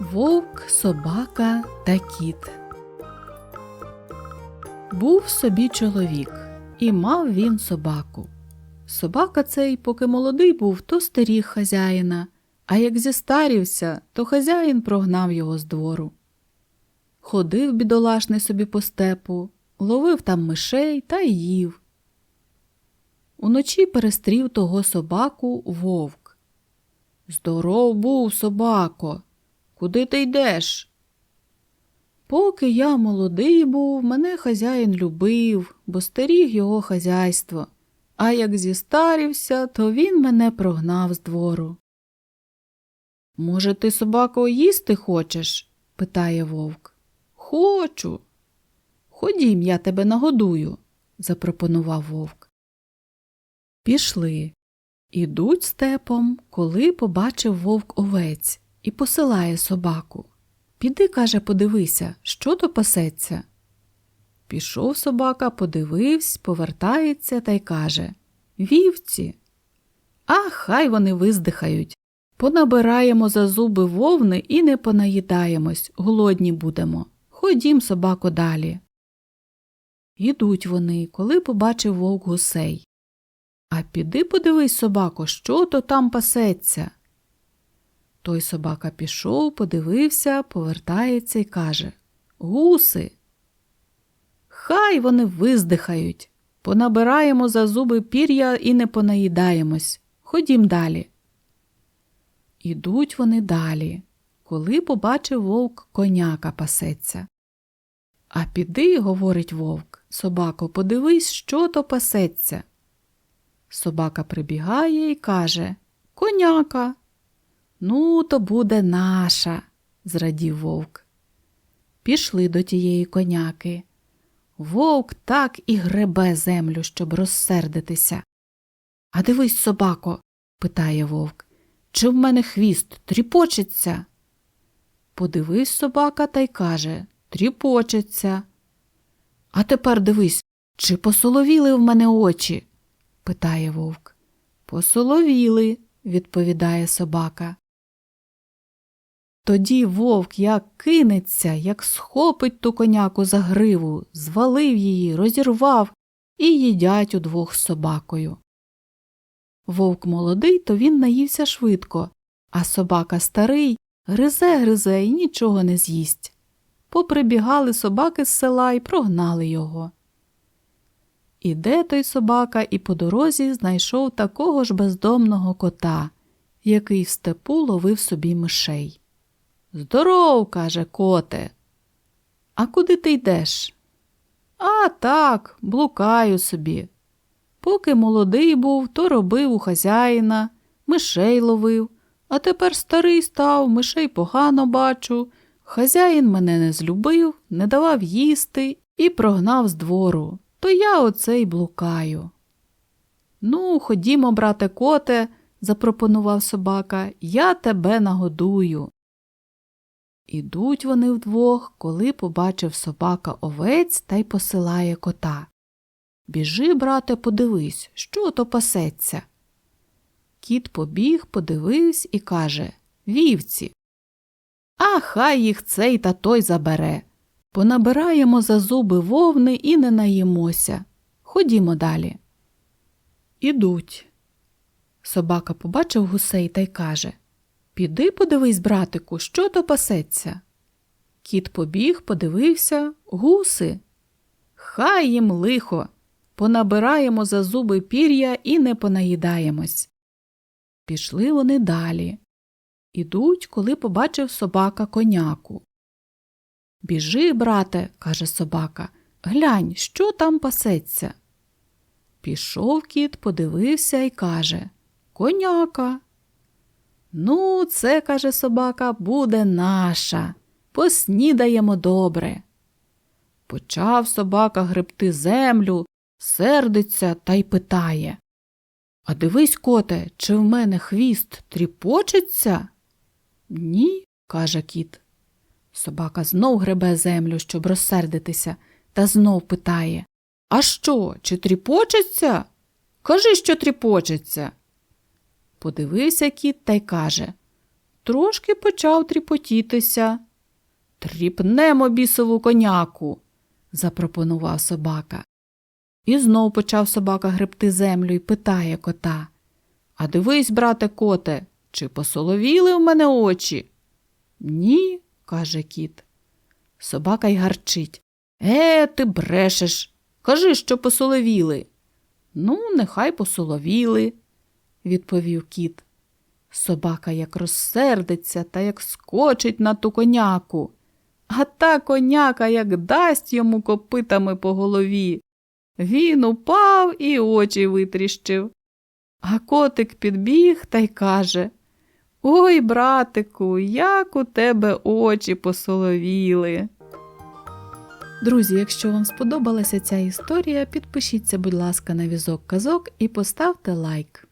Вовк, собака та кіт. Був собі чоловік, і мав він собаку. Собака цей, поки молодий був, то стеріг хазяїна, а як зістарівся, то хазяїн прогнав його з двору. Ходив бідолашний собі по степу, ловив там мишей та їв. Уночі перестрів того собаку вовк. Здоров був, собако, куди ти йдеш? Поки я молодий був, мене хазяїн любив, бо стеріг його хазяйство, а як зістарівся, то він мене прогнав з двору. Може, ти, собако, їсти хочеш? питає вовк. Хочу. Ходім, я тебе нагодую, запропонував вовк. Пішли. Ідуть степом, коли побачив вовк овець і посилає собаку. Піди, каже, подивися, що то пасеться. Пішов собака, подивився, повертається та й каже Вівці. А хай вони виздихають. Понабираємо за зуби вовни і не понаїдаємось, голодні будемо. Ходім, собако, далі. Ідуть вони, коли побачив вовк гусей. А піди подивись, собако, що то там пасеться. Той собака пішов, подивився, повертається і каже Гуси. Хай вони виздихають. Понабираємо за зуби пір'я і не понаїдаємось. Ходім далі. Ідуть вони далі, коли побачив вовк коняка пасеться. А піди, говорить вовк, собако, подивись, що то пасеться. Собака прибігає і каже Коняка. Ну, то буде наша, зрадів вовк. Пішли до тієї коняки. Вовк так і гребе землю, щоб розсердитися. А дивись, собако, питає вовк, чи в мене хвіст тріпочеться? Подивись собака та й каже Тріпочеться. А тепер дивись, чи посоловіли в мене очі? питає вовк. Посоловіли, відповідає собака. Тоді вовк як кинеться, як схопить ту коняку за гриву, звалив її, розірвав і їдять удвох з собакою. Вовк молодий, то він наївся швидко, а собака старий гризе гризе і нічого не з'їсть. Поприбігали собаки з села і прогнали його. Іде той собака і по дорозі знайшов такого ж бездомного кота, який в степу ловив собі мишей. Здоров, каже коте. А куди ти йдеш? А так, блукаю собі. Поки молодий був, то робив у хазяїна, мишей ловив, а тепер старий став, мишей погано бачу. Хазяїн мене не злюбив, не давав їсти і прогнав з двору, то я оце й блукаю. Ну, ходімо, брате коте, запропонував собака, я тебе нагодую. Ідуть вони вдвох, коли побачив собака овець та й посилає кота. Біжи, брате, подивись, що то пасеться. Кіт побіг, подивився і каже Вівці. А хай їх цей та той забере. Понабираємо за зуби вовни і не наїмося. Ходімо далі. Ідуть. Собака побачив гусей та й каже Піди подивись, братику, що то пасеться. Кіт побіг, подивився гуси. Хай їм лихо. Понабираємо за зуби пір'я і не понаїдаємось. Пішли вони далі. Ідуть, коли побачив собака коняку. Біжи, брате, каже собака, глянь, що там пасеться. Пішов кіт, подивився і каже Коняка. Ну, це, каже собака, буде наша. Поснідаємо добре. Почав собака гребти землю, сердиться та й питає А дивись, коте, чи в мене хвіст тріпочеться? Ні, каже кіт. Собака знов гребе землю, щоб розсердитися, та знов питає А що, чи тріпочеться? Кажи, що тріпочеться. Подивився кіт та й каже трошки почав тріпотітися. Тріпнемо бісову коняку, запропонував собака. І знов почав собака гребти землю і питає кота. А дивись, брате коте, чи посоловіли в мене очі? Ні, каже кіт. Собака й гарчить. Е, ти брешеш. Кажи, що посоловіли. Ну, нехай посоловіли, відповів кіт. Собака як розсердиться та як скочить на ту коняку. А та коняка як дасть йому копитами по голові. Він упав і очі витріщив. А котик підбіг та й каже Ой, братику, як у тебе очі посоловіли. Друзі, якщо вам сподобалася ця історія, підпишіться, будь ласка, на візок казок і поставте лайк.